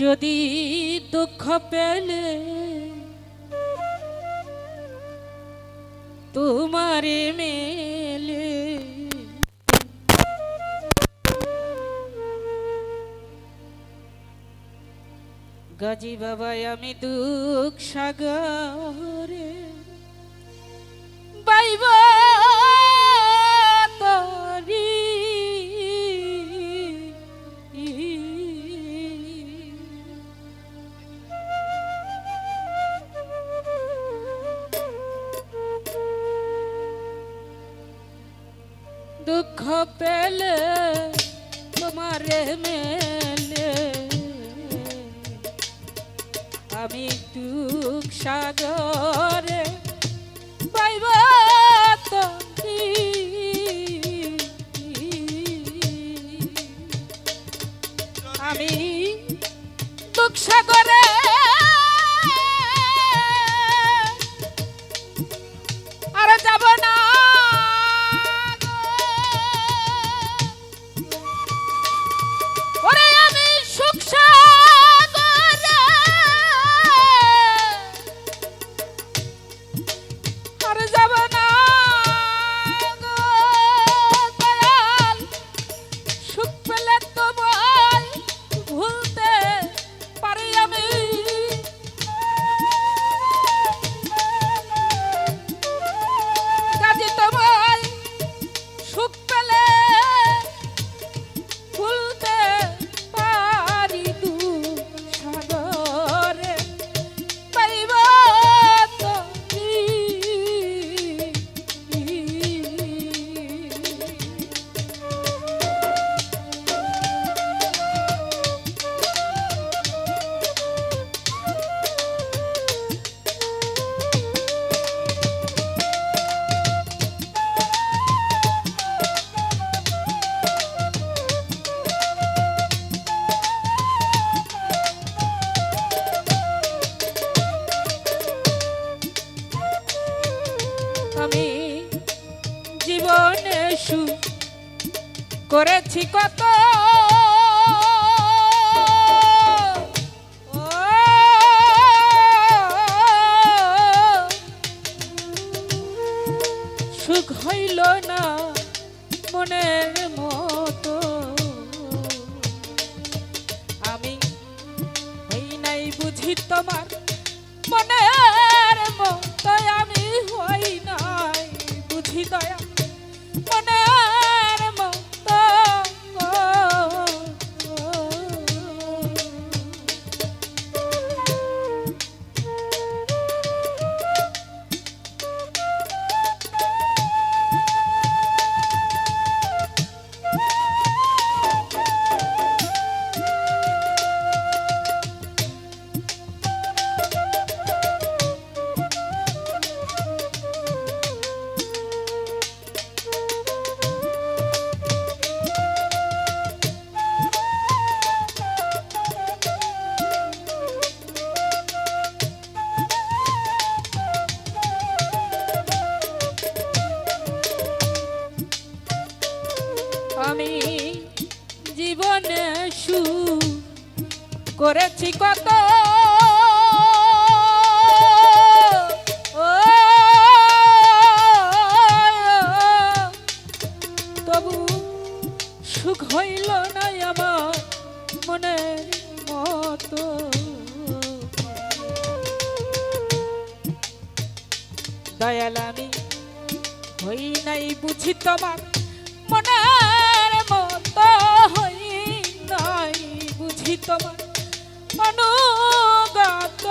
যদি দুঃখ পেলে তোমার মেলে। গাজী বাবাই আমি দুঃখ সাগরে পেলে তোমারে মেলে আমি দুঃখ সাগরে পাইব আমি দুঃখ সাগরে করেছি কত? তবু সুখ হইল না আমার মনের মতো। দয়াল আমি হই নাই বুঝি তোমার মনের মতো, হই নাই বুঝি তোমার অনুগত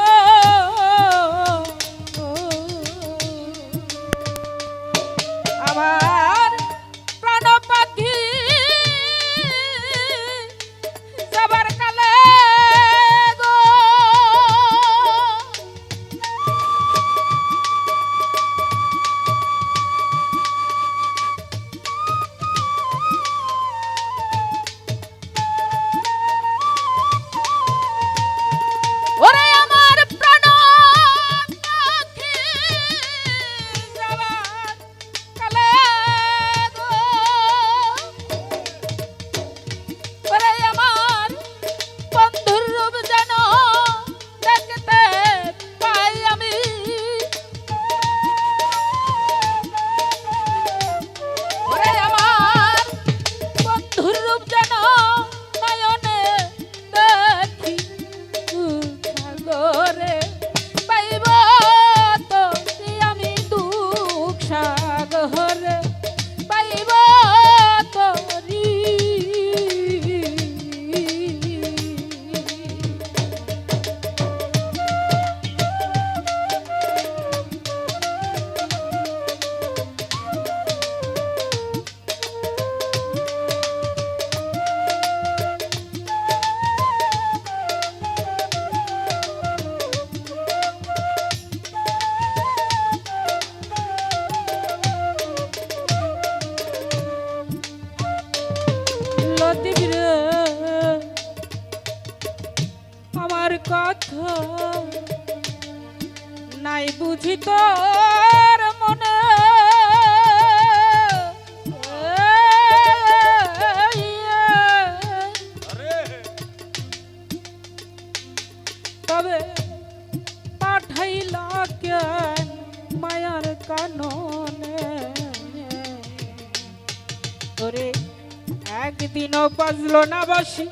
বাসি।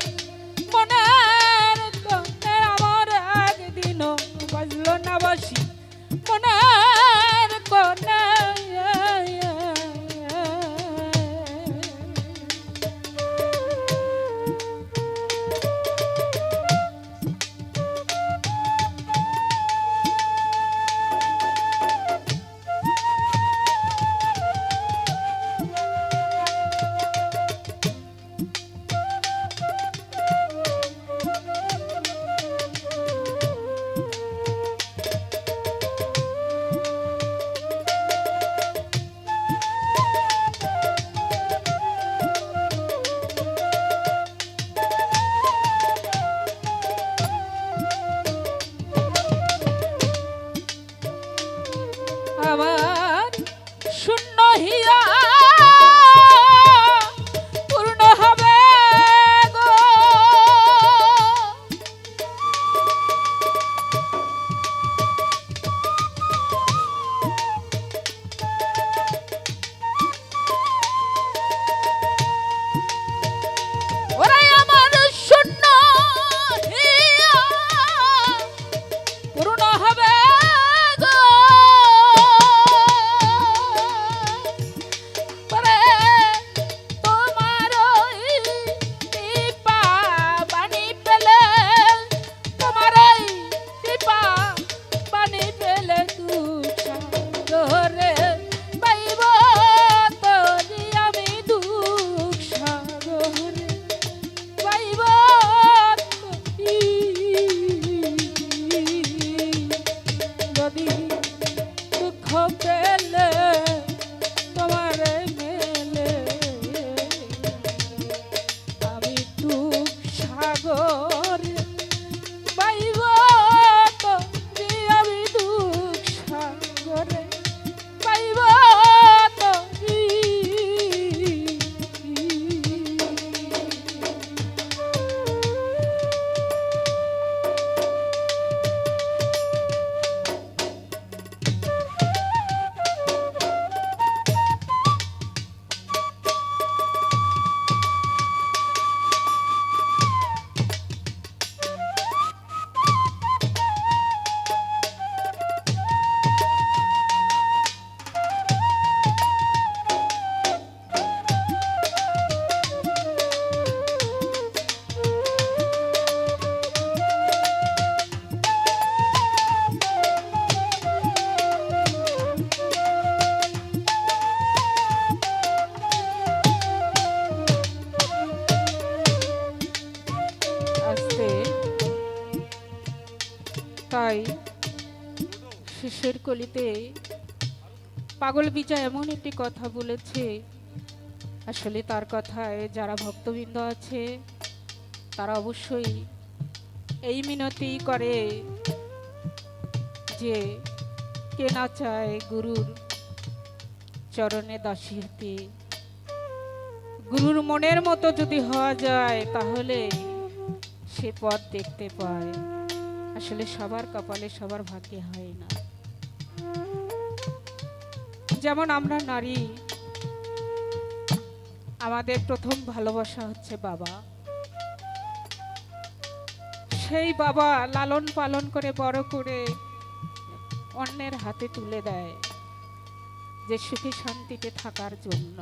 কলিতে, পাগল বিজয় এমন একটি কথা বলেছে। আসলে তার কথায় যারা ভক্তবৃন্দ আছে, তারা অবশ্যই এই মিনতি করে যে কে না চায় গুরুর চরণে দাসী হতে। গুরুর মনের মতো যদি হওয়া যায়, তাহলে সে পথ দেখতে পায়। আসলে সবার কপালে সবার ভাগ্যে হয় না। যেমন আমরা নারী, আমাদের প্রথম ভালোবাসা হচ্ছে বাবা। সেই বাবা লালন পালন করে, বড় করে অন্যের হাতে তুলে দেয় যে সুখী শান্তিতে থাকার জন্য।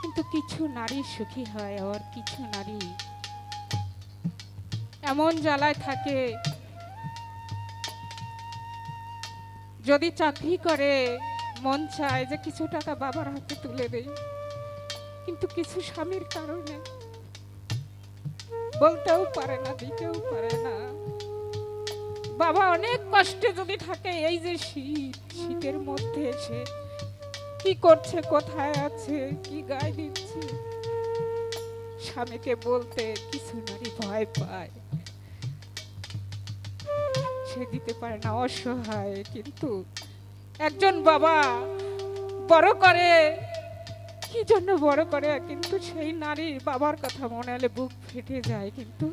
কিন্তু কিছু নারী সুখী হয় আর কিছু নারী এমন জ্বালায় থাকে যদি চাকরি করে, মন চায় যে কিছু টাকা বাবার হাতে তুলে দেই। কিন্তু কিছু স্বামীর কারণে বলতেও পারে না, দিতেও পারে না। বাবা অনেক কষ্টে যদি থাকে, এই যে শীত, শীতের মধ্যে এসে কি করছে, কোথায় আছে, কি গায়ে দিচ্ছে? স্বামীকে বলতে কিছু নারী ভয় পায়। সে দিতে পারে না, অসহায়। কিন্তু একজন বাবা বড় করে, কি জন্য বড় করে? কিন্তু সেই নারীর বাবার কথা মনে হলে বুক ফেটে যায়, কিন্তু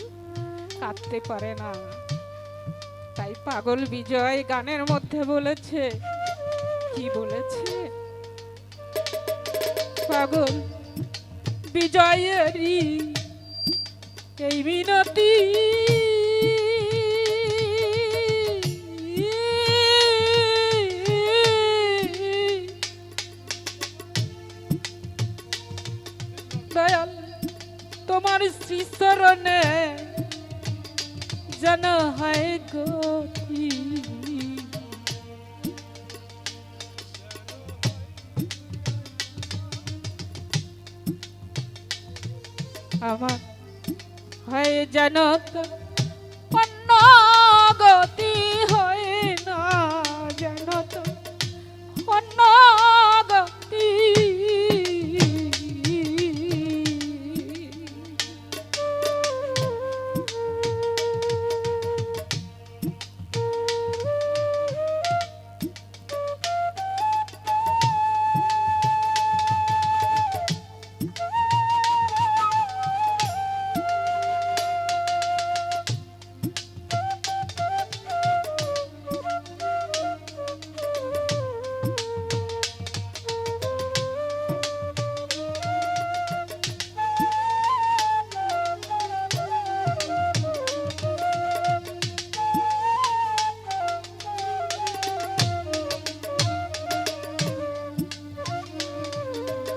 কাঁদতে পারে না। তাই পাগল বিজয় গানের মধ্যে বলেছে, কি বলেছে? পাগল বিজয়েরই এই মিনতি শ্রীচরণে যেন হয় গতি। আমার হয় যেন অন্য গতি হয় না।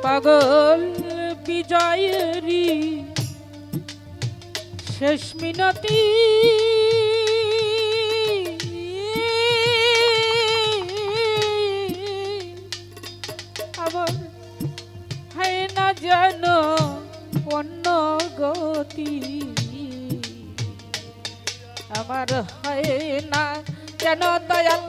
পাগল বিজয়েরই শেষ মিনতি। আবার হয় না যেন অন্য গতি। আমার হয় না যেন দয়াল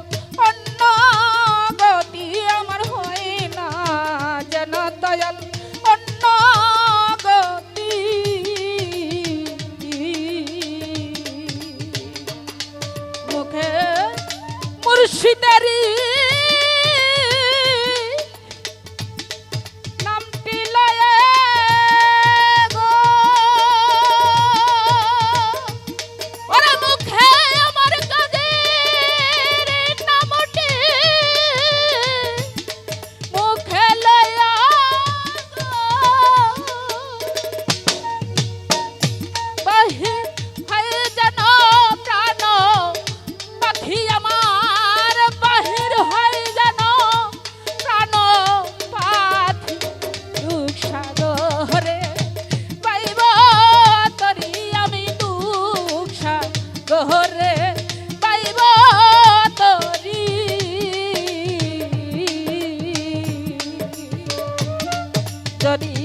যদি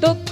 দুঃখ